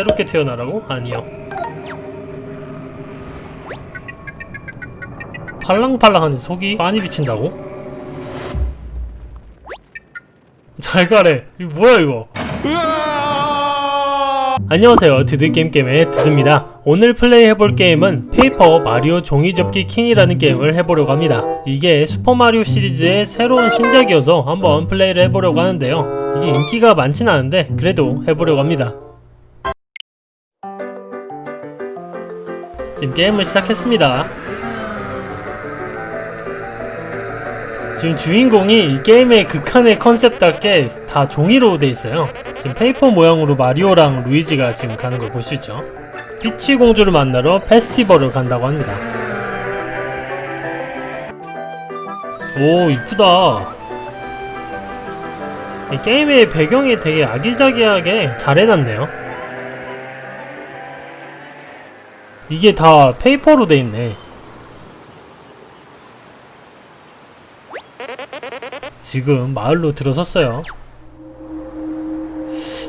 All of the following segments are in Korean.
새롭게 태어나라고? 아니요. 팔랑팔랑하니 속이 빤히 비친다고? 잘 가래. 이거 뭐야 이거? 안녕하세요. 드드게임게임의 드드입니다. 오늘 플레이해볼 게임은 페이퍼 마리오 종이접기 킹이라는 게임을 해보려고 합니다. 이게 슈퍼마리오 시리즈의 새로운 신작이어서 한번 플레이를 해보려고 하는데요. 이게 인기가 많진 않은데 그래도 해보려고 합니다. 지금 게임을 시작했습니다. 지금 주인공이 이 게임의 극한의 컨셉답게 다 종이로 돼 있어요. 지금 페이퍼 모양으로 마리오랑 루이지가 지금 가는 걸 볼 수 있죠. 피치 공주를 만나러 페스티벌을 간다고 합니다. 오, 이쁘다. 이 게임의 배경이 되게 아기자기하게 잘 해놨네요. 이게 다 페이퍼로 돼 있네. 지금 마을로 들어섰어요.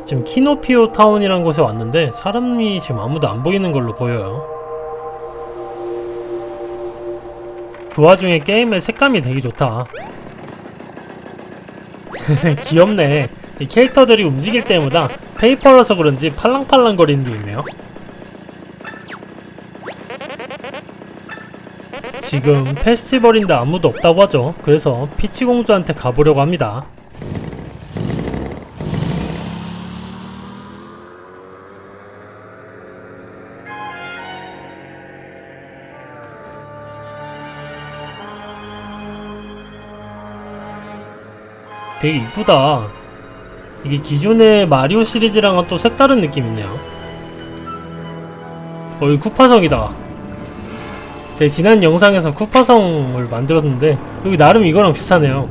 지금 키노피오 타운이라는 곳에 왔는데 사람이 지금 아무도 안 보이는 걸로 보여요. 그 와중에 게임의 색감이 되게 좋다. 귀엽네. 이 캐릭터들이 움직일 때마다 페이퍼라서 그런지 팔랑팔랑 거리는 게 있네요. 지금 페스티벌인데 아무도 없다고 하죠. 그래서 피치 공주한테 가보려고 합니다. 되게 이쁘다. 이게 기존의 마리오 시리즈랑은 또 색다른 느낌이네요. 어 이 쿠파성이다. 제 지난 영상에서 쿠파성을 만들었는데 여기 나름 이거랑 비슷하네요.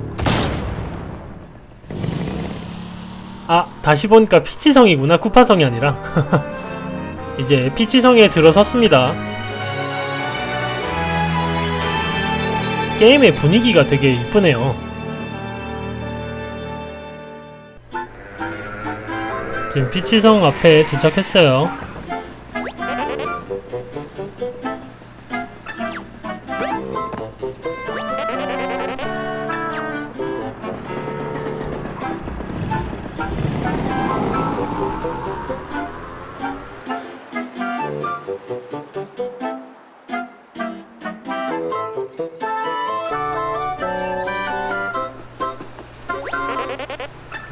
아 다시 보니까 피치성이구나 쿠파성이 아니라 이제 피치성에 들어섰습니다. 게임의 분위기가 되게 이쁘네요. 지금 피치성 앞에 도착했어요.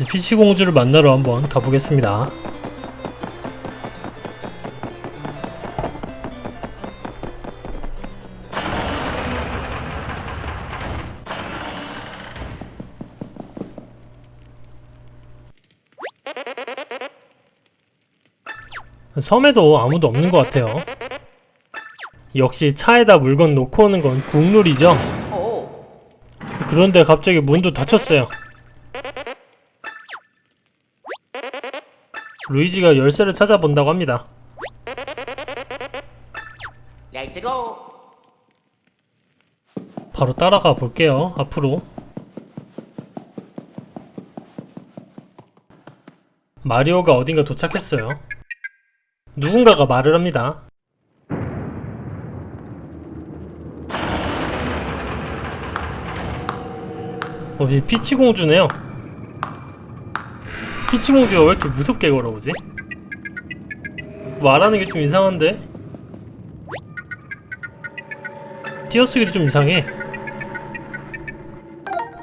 피치 공주를 만나러 한번 가보겠습니다. 섬에도 아무도 없는 것 같아요. 역시 차에다 물건 놓고 오는 건 국룰이죠. 그런데 갑자기 문도 닫혔어요. 루이지가 열쇠를 찾아본다고 합니다. Let's go. 바로 따라가 볼게요. 앞으로. 마리오가 어딘가 도착했어요. 누군가가 말을 합니다. 어, 이 피치 공주네요. 피치 공주가 왜 이렇게 무섭게 걸어오지? 말하는 게 좀 이상한데? 띄어쓰기도 좀 이상해.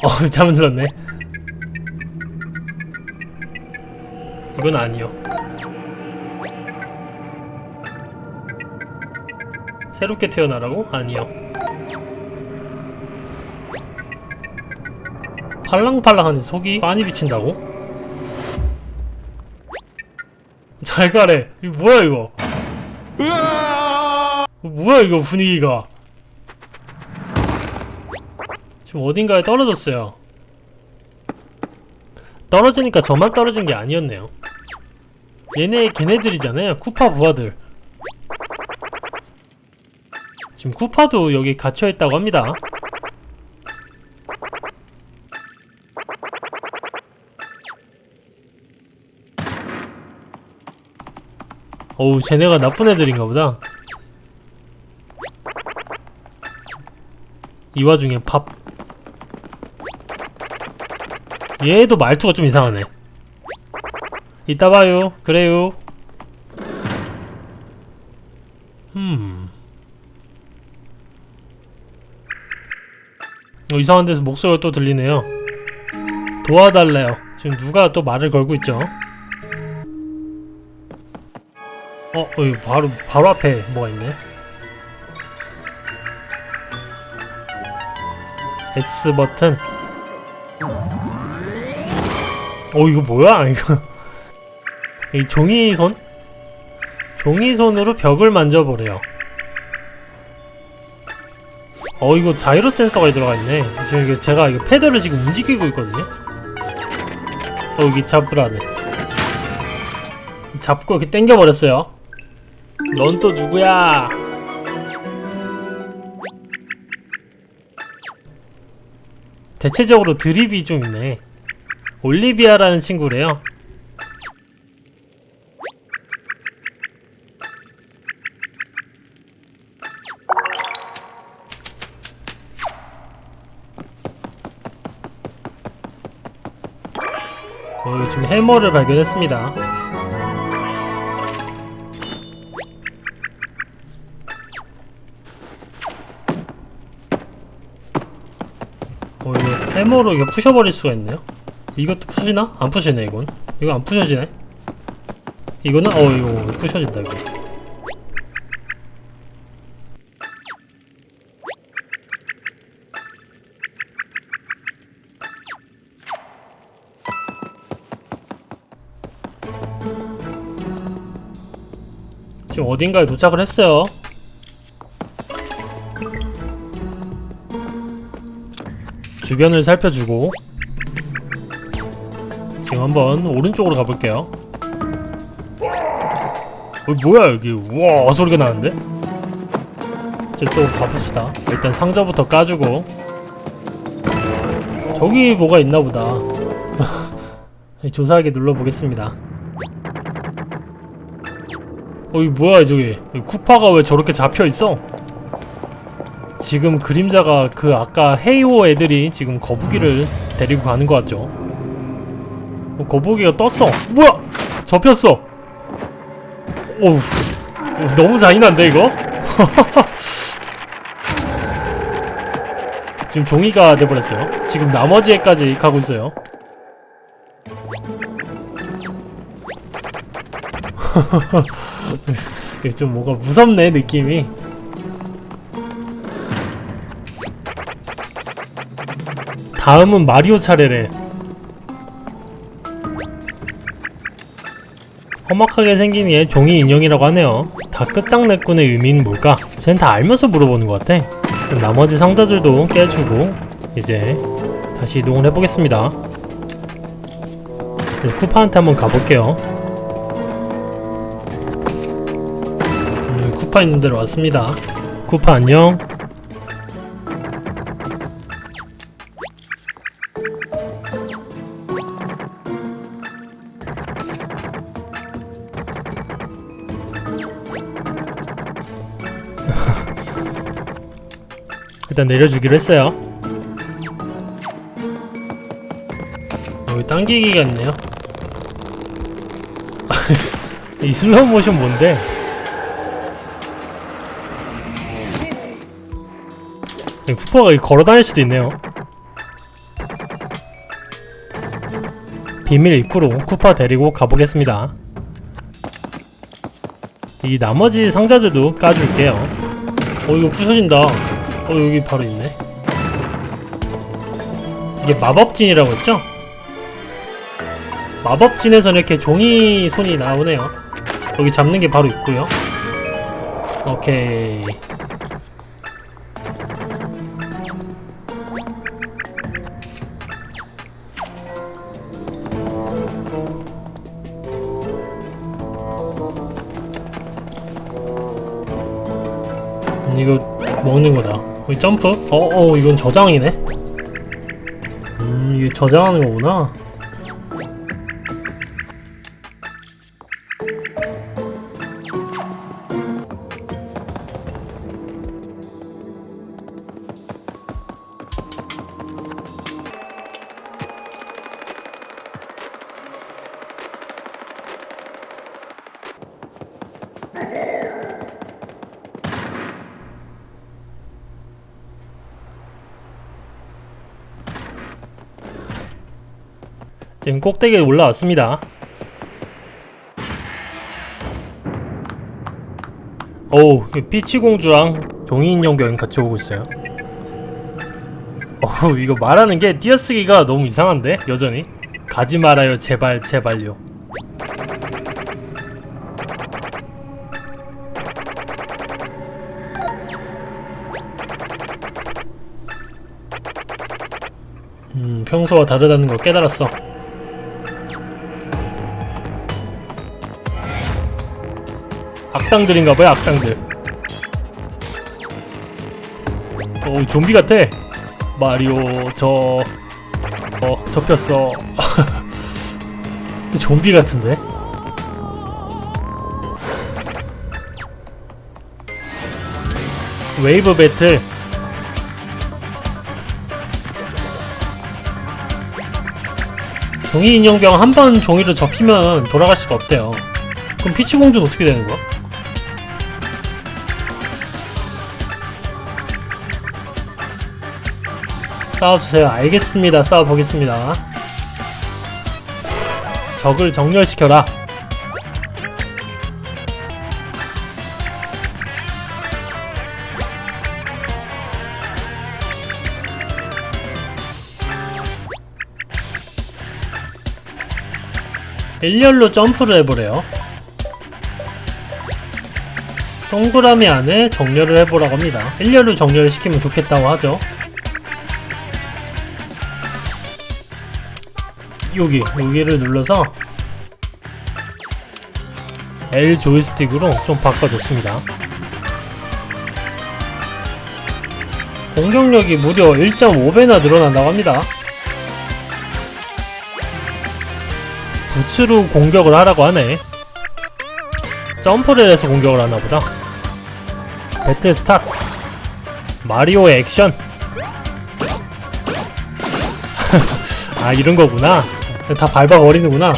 어, 잘못 눌렀네. 이건 아니요. 새롭게 태어나라고? 아니요. 팔랑팔랑하니 속이 빤히 비친다고? 잘 가래. 이거 뭐야 이거? 뭐야 이거 분위기가? 지금 어딘가에 떨어졌어요. 떨어지니까 저만 떨어진 게 아니었네요. 얘네 걔네들이잖아요. 쿠파 부하들. 지금 쿠파도 여기 갇혀 있다고 합니다. 어우 쟤네가 나쁜 애들인가 보다. 이 와중에 팝 얘도 말투가 좀 이상하네. 이따 봐요. 그래요. 음 어, 이상한 데서 목소리가 또 들리네요. 도와달래요. 지금 누가 또 말을 걸고 있죠 어, 여기 바로 바로 앞에 뭐가 있네. X 버튼. 어, 이거 뭐야? 이거 이 종이손? 종이손으로 벽을 만져보래요. 어, 이거 자이로 센서가 들어가 있네. 지금 이게 제가 이거 패드를 지금 움직이고 있거든요. 어, 여기 잡으라네. 잡고 이렇게 당겨버렸어요. 넌 또 누구야? 대체적으로 드립이 좀 있네. 올리비아라는 친구래요. 어, 지금 해머를 발견했습니다. 해머로 이거 부셔버릴 수가 있네요. 이것도 부시나? 안 부시네 이건. 이거 안 부셔지네. 이거는 어 이거 부셔진다 이거. 지금 어딘가에 도착을 했어요 주변을 살펴주고 지금 한번 오른쪽으로 가볼게요. 어 뭐야 여기? 우와 소리가 나는데? 또 가봅시다. 일단 상자부터 까주고. 저기 뭐가 있나보다. 조사하게 눌러보겠습니다. 어이 뭐야 저기? 쿠파가 왜 저렇게 잡혀있어? 지금 그림자가 그 아까 헤이오 애들이 지금 거북이를 데리고 가는 것 같죠? 어, 거북이가 떴어. 뭐야? 접혔어. 오우, 오, 너무 잔인한데 이거? 지금 종이가 돼버렸어요. 지금 나머지 애까지 가고 있어요. 좀 뭔가 무섭네 느낌이. 다음은 마리오 차례래. 험악하게 생긴 얘 종이 인형이라고 하네요. 다 끝장내꾼의 의미는 뭘까? 쟨 다 알면서 물어보는 것 같아. 나머지 상자들도 깨주고 이제 다시 이동을 해보겠습니다. 쿠파한테 한번 가볼게요. 음, 쿠파 있는 데로 왔습니다. 쿠파 안녕. 일단 내려주기로 했어요. 여기 당기기가 있네요. 이 슬로우 모션 뭔데? 이 쿠퍼가 이 걸어 다닐 수도 있네요. 비밀 입구로 쿠퍼 데리고 가보겠습니다. 이 나머지 상자들도 까줄게요. 어 이거 부서진다. 어 여기 바로 있네 이게 마법진이라고 했죠? 마법진에서는 이렇게 종이 손이 나오네요 여기 잡는 게 바로 있고요 오케이 음, 이거 먹는 거다. 여기 점프? 어, 어, 이건 저장이네. 음, 이게 저장하는 거구나. 지금 꼭대기에 올라왔습니다. 어우, 피치 공주랑 종이 인형 병이 같이 오고 있어요. 어우, 이거 말하는 게 띄어쓰기가 너무 이상한데? 여전히? 가지 말아요, 제발, 제발요. 음, 평소와 다르다는 걸 깨달았어. 악당들인가봐요, 악당들. 오, 좀비 같아. 마리오, 저, 어, 접혔어. 좀비 같은데? 웨이브 배틀. 종이 인형병 한 번 종이로 접히면 돌아갈 수가 없대요. 그럼 피치 공주는 어떻게 되는 거야? 싸워주세요. 알겠습니다. 싸워보겠습니다. 적을 정렬시켜라. 일렬로 점프를 해보래요. 동그라미 안에 정렬을 해보라고 합니다. 일렬로 정렬을 시키면 좋겠다고 하죠. 여기, 여기를 눌러서 L 조이스틱으로 좀 바꿔줬습니다. 공격력이 무려 1.5배나 늘어난다고 합니다. 부츠로 공격을 하라고 하네. 점프를 해서 공격을 하나 보다. 배틀 스타트. 마리오의 액션. 아, 이런 거구나. 다 밟아버리는구나.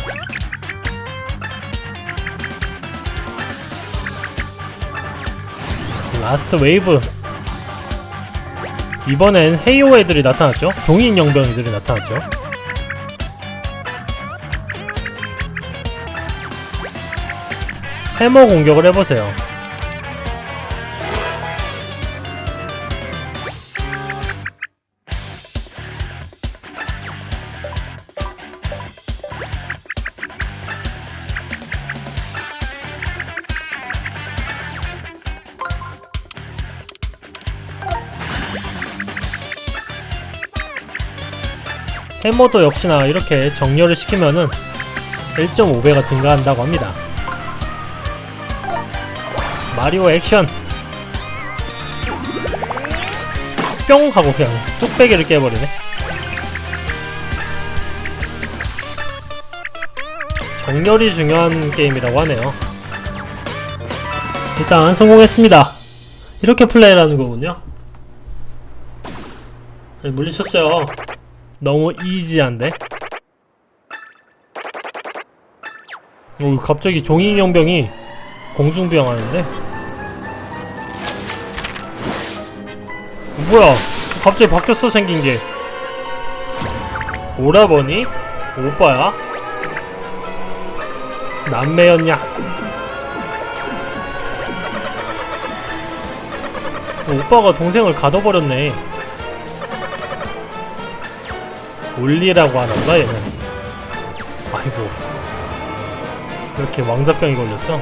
라스트 웨이브. 이번엔 헤이오 애들이 나타났죠? 종이 인형병 애들이 나타났죠? 해머 공격을 해보세요. 해머도 역시나 이렇게 정렬을 시키면은 1.5배가 증가한다고 합니다. 마리오 액션. 뿅 하고 그냥 뚝배기를 깨버리네. 정렬이 중요한 게임이라고 하네요. 일단 성공했습니다. 이렇게 플레이라는 거군요. 네, 물리쳤어요 너무 이지한데 오 갑자기 종이인형병이 공중부양 하는데 뭐야 갑자기 바뀌었어 생긴 게 오라버니? 오빠야? 남매였냐? 오빠가 동생을 가둬버렸네 올리라고 하나보다 얘는 아이고 이렇게 왕자병이 걸렸어?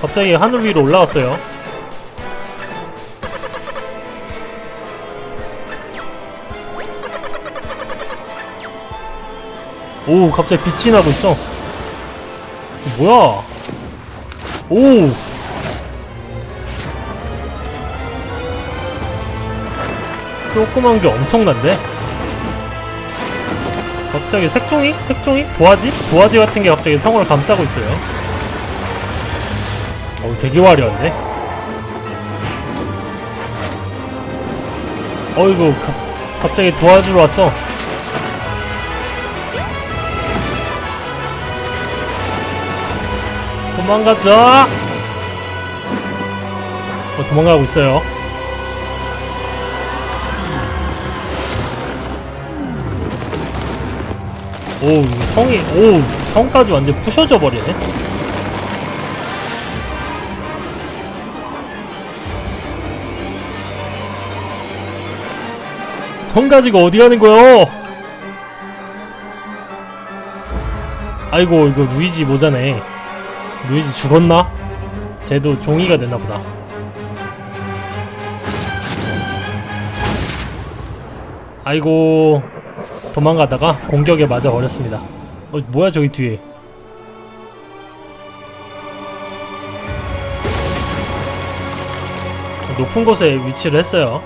갑자기 하늘 위로 올라왔어요. 오, 갑자기 빛이 나고 있어. 뭐야? 오! 조그만 게 엄청난데? 갑자기 색종이? 색종이? 도화지? 도화지 같은 게 갑자기 성을 감싸고 있어요. 어, 되게 화려한데? 어이구, 갑, 갑자기 도와주러 왔어. 도망가자! 어, 도망가고 있어요. 오, 이 성이, 오, 성까지 완전 부셔져 버리네. 성 가지고 어디 가는 거요? 아이고, 이거 루이지 모자네. 루이지 죽었나? 쟤도 종이가 됐나 보다. 아이고 도망가다가 공격에 맞아 버렸습니다. 어 뭐야 저기 뒤에? 높은 곳에 위치를 했어요.